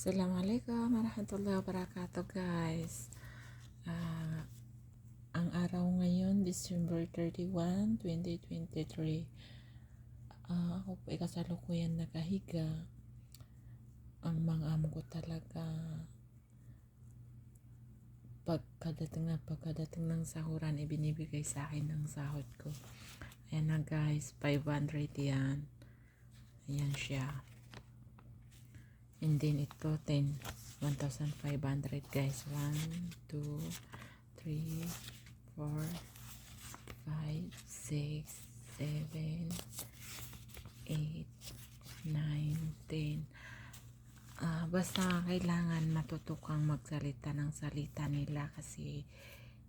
Assalamualaikum warahmatullahi wabarakatuh guys. Ah, ang araw ngayon, December 31, 2023. Ah, ako po ay kasalukuyan nakahiga. Ang mga amo ko talaga pagkadating na pagkadating ng sahuran, ibinibigay sa akin ng sahod ko. Ayan na guys, 500 yan. Ayan siya. And then ito 10 1,500 guys. 1 2 3 4 5 6 7 8 9 10 Ah, basta kailangan matuto kang magsalita ng salita nila kasi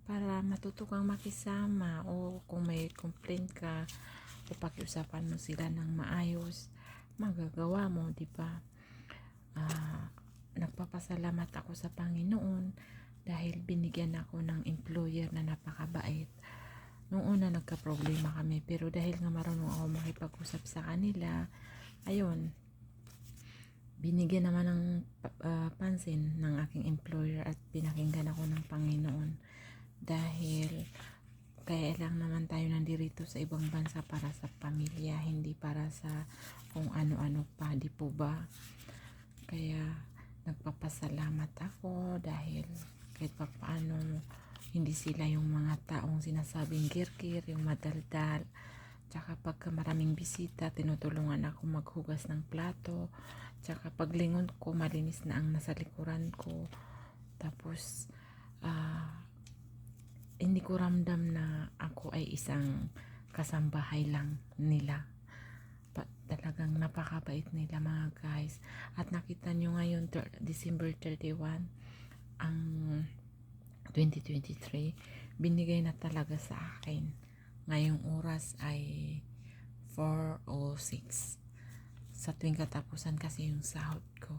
para matuto kang makisama o kung may complaint ka o pakiusapan mo sila ng maayos magagawa mo di ba nagpapasalamat ako sa Panginoon dahil binigyan ako ng employer na napakabait. Nung una nagka-problema kami pero dahil nga marunong ako makipag-usap sa kanila, ayun, binigyan naman ng ah, pansin ng aking employer at pinakinggan ako ng Panginoon dahil kaya lang naman tayo nandirito sa ibang bansa para sa pamilya, hindi para sa kung ano-ano pa, di po ba? Kaya nagpapasalamat ako dahil kahit pa paano hindi sila yung mga taong sinasabing kirkir, yung madaldal. Tsaka pagka maraming bisita, tinutulungan ako maghugas ng plato. Tsaka paglingon ko, malinis na ang nasa likuran ko. Tapos, ah, hindi ko ramdam na ako ay isang kasambahay lang nila pa, talagang napakabait nila mga guys. At nakita nyo ngayon, December 31, ang 2023, binigay na talaga sa akin. Ngayong oras ay 4.06. Sa tuwing katapusan kasi yung sahod ko.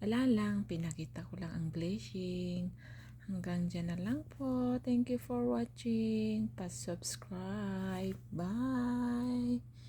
Wala lang, pinakita ko lang ang blessing. Hanggang dyan na lang po. Thank you for watching. Pa-subscribe. Bye!